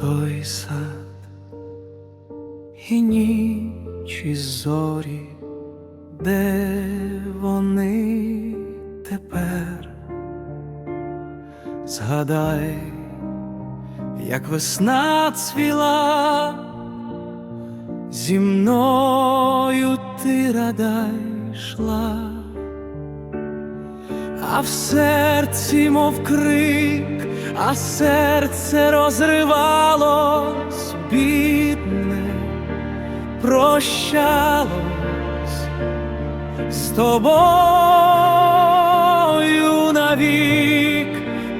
той сад, і ніч і зорі, де вони тепер? Згадай, як весна цвіла, зі мною ти рада йшла, а в серці, мов крик, а серце розривалось, бідне, прощалось з тобою навік,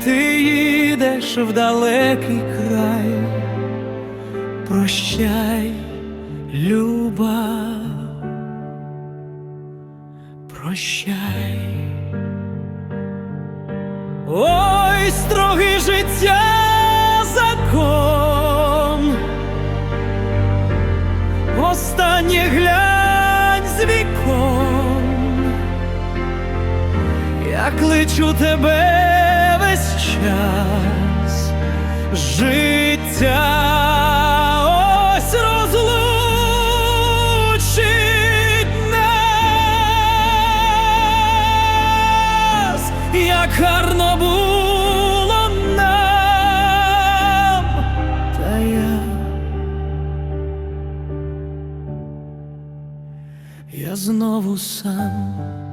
ти їдеш в далекий край, прощай, люба, прощай. Строгий життя закон, останнє глянь з вікон, я кличу тебе весь час, життя ось розлучить як гарно було я знову сам.